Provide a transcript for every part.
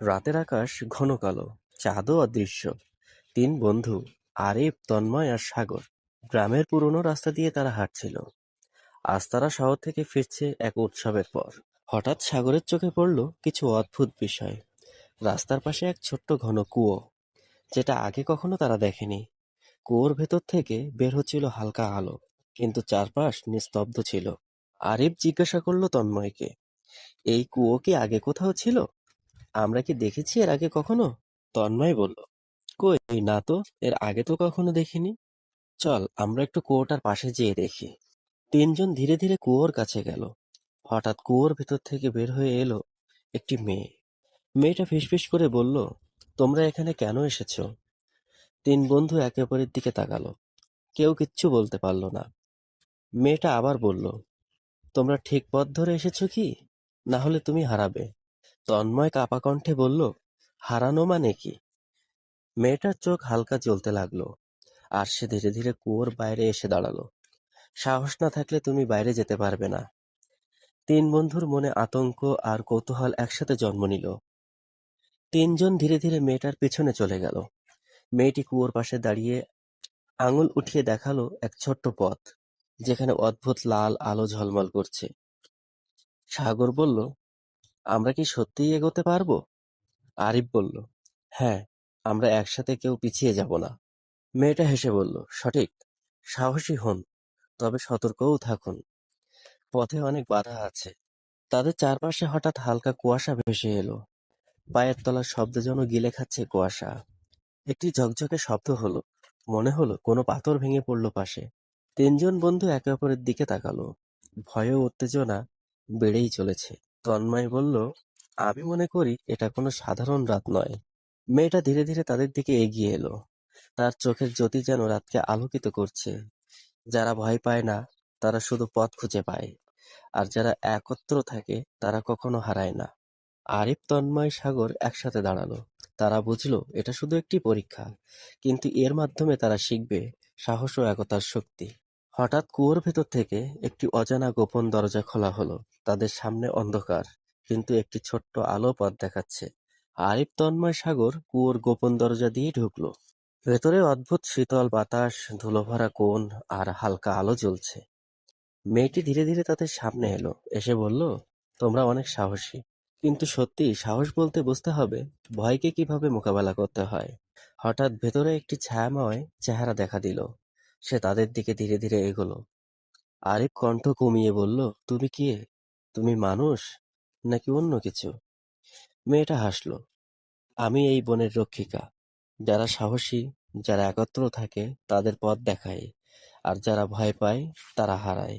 রাতের আকাশ ঘন কালো, চাঁদও অদৃশ্য। তিন বন্ধু, আরিফ, তন্ময় আর সাগর, গ্রামের পুরোনো রাস্তা দিয়ে তারা হাঁটছিল। আজ তারা শহর থেকে ফিরছে এক উৎসবের পর। হঠাৎ সাগরের চোখে পড়ল কিছু অদ্ভুত বিষয়। রাস্তার পাশে এক ছোট্ট ঘন কুয়ো, যেটা আগে কখনো তারা দেখেনি। কুয়োর ভেতর থেকে বের হচ্ছিল হালকা আলো, কিন্তু চারপাশ নিস্তব্ধ ছিল। আরিফ জিজ্ঞাসা করল তন্ময়কে, এই কুয়ো কি আগে কোথাও ছিল? আমরা কি দেখেছি এর আগে কখনো? তন্ময় বলল, কই না তো, এর আগে তো কখনো দেখিনি। চল আমরা একটু কুয়োটার পাশে যেয়ে দেখি। তিনজন ধীরে ধীরে কুয়োর কাছে গেল। হঠাৎ কুয়োর ভেতর থেকে বের হয়ে এলো একটি মেয়ে। মেয়েটা ফিসফিস করে বলল, তোমরা এখানে কেন এসেছ? তিন বন্ধু একে অপরের দিকে তাকালো। কেউ কিচ্ছু বলতে পারল না। মেয়েটা আবার বলল, তোমরা ঠিক পথ ধরে এসেছ কি? না হলে তুমি হারাবে। তন্ময় কাপা কণ্ঠে বলল, হারানো মানে কি? মেয়েটার চোখ হালকা জ্বলতে লাগল, আর সে ধীরে ধীরে কুয়োর বাইরে এসে দাঁড়াল। সাহস না থাকলে তুমি বাইরে যেতে পারবে না। তিন বন্ধুর মনে আতঙ্ক আর কৌতূহল একসাথে জন্ম নিল। তিনজন ধীরে ধীরে মেয়েটার পেছনে চলে গেল। মেয়েটি কুয়োর পাশে দাঁড়িয়ে আঙুল উঠিয়ে দেখাল এক ছোট্ট পথ, যেখানে অদ্ভুত লাল আলো ঝলমল করছে। সাগর বলল, আমরা কি সত্যিই এগোতে পারব? আরিফ বলল, হ্যাঁ, আমরা একসাথে কেউ পিছিয়ে যাব না। মেয়েটা হেসে বলল, সঠিক, সাহসী হন, তবে সতর্কও থাকুন। পথে অনেক বাধা আছে। তাদের চারপাশে হঠাৎ হালকা কুয়াশা ভেসে এলো। পায়ের তলার শব্দ যেন গিলে খাচ্ছে কুয়াশা। একটি ঝকঝকে শব্দ হলো। মনে হলো কোনো পাথর ভেঙে পড়ল পাশে। তিনজন বন্ধু একে অপরের দিকে তাকালো। ভয় ও উত্তেজনা বেড়েই চলেছে। তন্ময় বলল, আমি মনে করি এটা কোনো সাধারণ রাত নয়। মেয়েটা ধীরে ধীরে তাদের দিকে এগিয়ে এলো। তার চোখের জ্যোতি যেন রাতকে আলোকিত করছে। যারা ভয় পায় না তারা শুধু পথ খুঁজে পায়, আর যারা একত্র থাকে তারা কখনো হারায় না। আরিফ, তন্ময়, সাগর একসাথে দাঁড়াল। তারা বুঝলো এটা শুধু একটি পরীক্ষা, কিন্তু এর মাধ্যমে তারা শিখবে সাহস ও একতার শক্তি। হঠাৎ কুয়োর ভেতর থেকে একটি অজানা গোপন দরজা খোলা হলো। তাদের সামনে অন্ধকার, কিন্তু একটি ছোট্ট আলো পথ দেখাচ্ছে। আরিফ, তন্ময়, সাগর কুয়োর গোপন দরজা দিয়ে ঢুকলো। ভেতরে অদ্ভুত শীতল বাতাস, ধুলোভরা কোণ আর হালকা আলো জ্বলছে। মেয়েটি ধীরে ধীরে তাদের সামনে এলো, এসে বলল, তোমরা অনেক সাহসী। কিন্তু সত্যি সাহস বলতে বুঝতে হবে ভয়কে কীভাবে মোকাবেলা করতে হয়। হঠাৎ ভেতরে একটি ছায়াময় চেহারা দেখা দিল। সে তাদের দিকে ধীরে ধীরে এগোলো। আরেক কণ্ঠ কমিয়ে বলল, তুমি কে? তুমি মানুষ নাকি অন্য কিছু? মেয়েটা হাসল, আমি এই বনের রক্ষিকা। যারা সাহসী, যারা একত্র থাকে তাদের পথ দেখায়, আর যারা ভয় পায় তারা হারায়।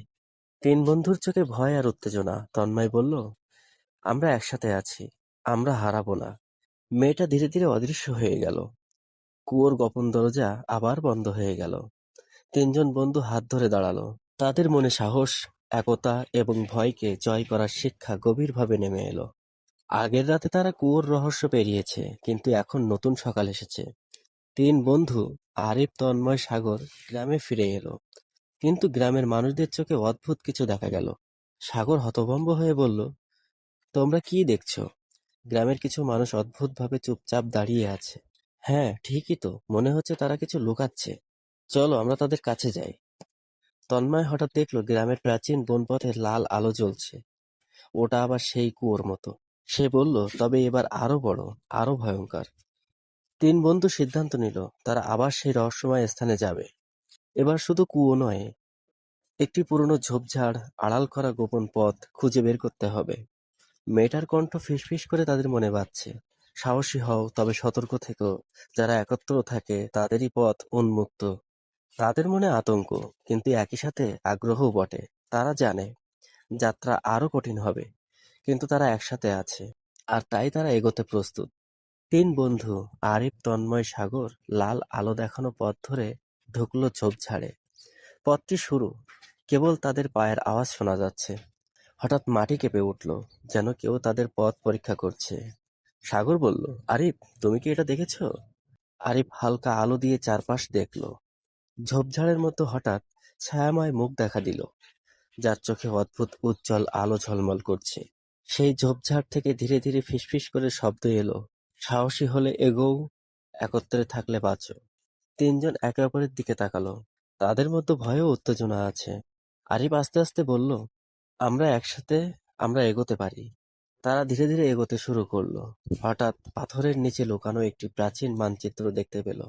তিন বন্ধুর চোখে ভয় আর উত্তেজনা। তন্ময় বলল, আমরা একসাথে আছি, আমরা হারাবো না। মেয়েটা ধীরে ধীরে অদৃশ্য হয়ে গেল। কুয়োর গোপন দরজা আবার বন্ধ হয়ে গেল। তিনজন বন্ধু হাত ধরে দাঁড়াল। তাদের মনে সাহস, একতা এবং ভয়কে জয় করার শিক্ষা গভীরভাবে নেমে এলো। আগের রাতে তারা কুয়োর রহস্য পেরিয়েছে, কিন্তু এখন নতুন সকাল এসেছে। তিন বন্ধু আরিফ, তন্ময়, সাগর গ্রামে ফিরে এলো। কিন্তু গ্রামের মানুষদের চোখে অদ্ভুত কিছু দেখা গেল। সাগর হতভম্ব হয়ে বলল, তোমরা কি দেখছ? গ্রামের কিছু মানুষ অদ্ভুতভাবে চুপচাপ দাঁড়িয়ে আছে। হ্যাঁ, ঠিকই তো, মনে হচ্ছে তারা কিছু লুকাচ্ছে। চলো আমরা তাদের কাছে যাই। তন্ময় হঠাৎ দেখল গ্রামের প্রাচীন বনপথে লাল আলো জ্বলছে। ওটা আবার সেই কুয়োর মতো। সে বলল, তবে এবার আরও বড়, আরও ভয়ঙ্কর। তিন বন্ধু সিদ্ধান্ত নিল তারা আবার সেই রহস্যময় স্থানে যাবে। এবার শুধু কুয়ো নয়, একটি পুরনো ঝোপঝাড়, আড়াল করা গোপন পথ খুঁজে বের করতে হবে। মেয়েটার কণ্ঠ ফিসফিস করে তাদের মনে বাজছে, সাহসী হও, তবে সতর্ক থেকো। যারা একত্র থাকে তাদেরই পথ উন্মুক্ত। তাদের মনে আতঙ্ক, কিন্তু একই সাথে আগ্রহও বটে। তারা জানে যাত্রা আরও কঠিন হবে, কিন্তু তারা একসাথে আছে, আর তাই তারা এগোতে প্রস্তুত। তিন বন্ধু আরিফ, তন্ময়, সাগর লাল আলো দেখানো পথ ধরে ঢুকলো ঝোপঝাড়ে। পথটি শুরু, কেবল তাদের পায়ের আওয়াজ শোনা যাচ্ছে। হঠাৎ মাটি কেঁপে উঠল, যেন কেউ তাদের পথ পরীক্ষা করছে। সাগর বলল, আরিফ, তুমি কি এটা দেখেছ? আরিফ হালকা আলো দিয়ে চারপাশ দেখল। ঝোপঝাড়ের মতো হঠাৎ ছায়াময় মুখ দেখা দিল, যার চোখে অদ্ভুত উজ্জ্বল আলো ঝলমল করছে। সেই ঝোপঝাড় থেকে ধীরে ধীরে ফিসফিস করে শব্দ এলো। সাহসী হলে এগোও একত্রে থাকলে বাঁচো। তিনজন একে অপরের দিকে তাকালো। তাদের মধ্যে ভয়ও উত্তেজনা আছে। আরিফ আস্তে আস্তে বলল আমরা একসাথে আমরা এগোতে পারি। তারা ধীরে ধীরে এগোতে শুরু করল। হঠাৎ পাথরের নিচে লুকানো একটি প্রাচীন মানচিত্র দেখতে পেল।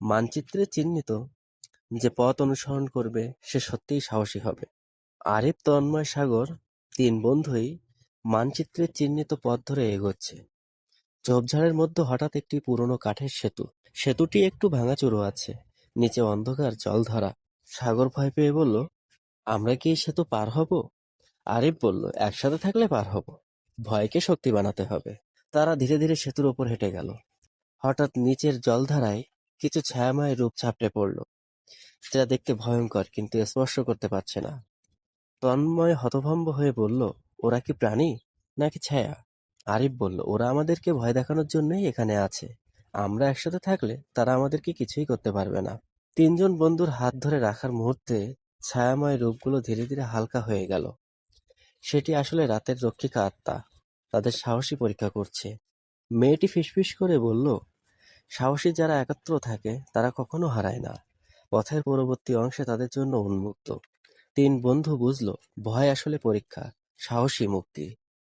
মানচিত্রে চিহ্নিত যে পথ অনুসরণ করবে, সে সত্যিই সাহসী হবে। আরিফ তন্ময় সাগর, তিন বন্ধুই মানচিত্রে চিহ্নিত পথ ধরে এগোচ্ছে। ঝোপঝাড়ের মধ্যে হঠাৎ একটি পুরনো কাঠের সেতু। সেতুটি একটু ভাঙাচুরো আছে। নিচে অন্ধকার জলধারা সাগর ভয় পেয়ে বলল, আমরা কি এই সেতু পার হব? আরিফ বলল, একসাথে থাকলে পার হব। ভয়কে শক্তি বানাতে হবে। তারা ধীরে ধীরে সেতুর ওপর হেঁটে গেল। হঠাৎ নিচের জলধারায় কিছু ছায়াময় রূপ চাপড়ে পড়ল। যা দেখতে ভয়ঙ্কর, কিন্তু স্পর্শ করতে পারছে না। তন্ময় হতভম্ব হয়ে বলল, ওরা কি প্রাণী নাকি ছায়া? আরিফ বলল, ওরা আমাদেরকে ভয় দেখানোর জন্যই এখানে আছে। আমরা একসাথে থাকলে তারা আমাদেরকে কিছুই করতে পারবে না। তিনজন বন্ধুর হাত ধরে রাখার মুহূর্তে ছায়াময় রূপগুলো ধীরে ধীরে হালকা হয়ে গেল। সেটি আসলে রাতের রক্ষিকা আত্মা, তাদের সাহসী পরীক্ষা করছে। মেয়েটি ফিসফিস করে বলল, সাহসী যারা একত্র থাকে, তারা কখনো হারায় না। পথের পরবর্তী অংশে তাদের জন্য উন্মুক্ত। তিন বন্ধু বুঝল ভয় আসলে পরীক্ষা সাহসী মুক্তি।